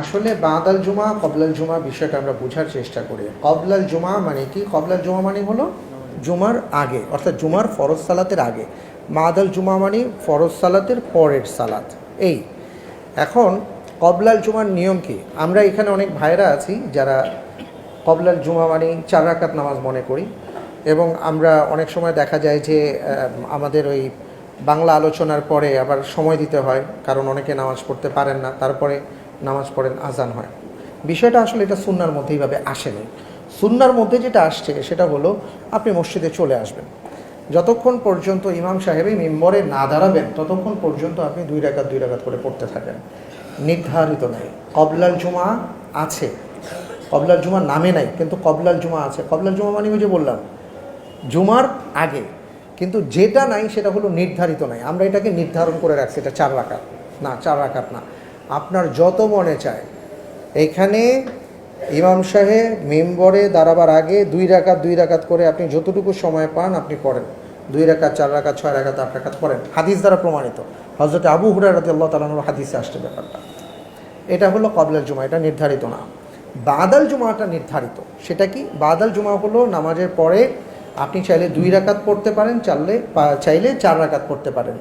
আসলে বাদাল জুমা, কবলাল জুমা বিষয়টা আমরা বোঝার চেষ্টা করি। কবলাল জুমা মানে কি? কবলাল জুমা মানে হলো জুমার আগে, অর্থাৎ জুমার ফরজ সালাতের আগে। মাদাল জুমা মানে ফরজ সালাতের পরের সালাত। এই, এখন কবলাল জুমার নিয়ম কি? আমরা এখানে অনেক ভাইরা আছি যারা কবলাল জুমা মানে চার রাকাত নামাজ মনে করি এবং আমরা অনেক সময় দেখা যায় যে আমাদের ওই বাংলা আলোচনার পরে আবার সময় দিতে হয়, কারণ অনেকে নামাজ পড়তে পারেন না। তারপরে নামাজ পড়েন, আজান হয়। বিষয়টা আসলে এটা সুন্নার মধ্যে এইভাবে আসেনি। সুন্নার মধ্যে যেটা আসছে, সেটা হলো আপনি মসজিদে চলে আসবেন। যতক্ষণ পর্যন্ত ইমাম সাহেবই মেম্বরে না দাঁড়াবেন, ততক্ষণ পর্যন্ত আপনি দুই রাকাত দুই রাকাত করে পড়তে থাকেন। নির্ধারিত নাই। কবলাল জুমা আছে। কবলাল জুমা নামে নাই, কিন্তু কবলাল জুমা আছে। কবলাল জুমা মানে যে বললাম, জুমার আগে। কিন্তু যেটা নাই, সেটা হলো নির্ধারিত নাই। আমরা এটাকে নির্ধারণ করে রাখছি, এটা চার রাকাত। না, চার রাকাত না। আপনার যত মনে চায়। এখানে ইমাম সাহেব মেম্বরে দাঁড়াবার আগে দুই রাকাত দুই রাকাত করে আপনি যতটুকু সময় পান আপনি পড়েন দুই রাকাত, চার রাকাত, ছয় রাকাত, আট রাকাত পড়েন হাদিস দ্বারা প্রমাণিত। হজরত আবু হুরাই রাতে আল্লাহ তালানোর হাদিসে আসছে ব্যাপারটা। এটা হলো কবলাল জুমা, এটা নির্ধারিত না। বাদাল জুমাটা নির্ধারিত। সেটা কি? বাদাল জুমা হলো নামাজের পরে আপনি চাইলে দুই রাকাত পড়তে পারেন চাললে চাইলে চার রাকাত পড়তে পারেন।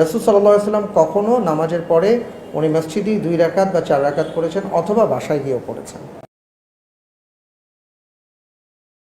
রসুল সাল্লাহ সাল্লাম কখনও নামাজের পরে উনি মসজিদেই দুই রাকাত বা চার রাকাত পড়েছেন অথবা বাসায় গিয়েও পড়েছেন।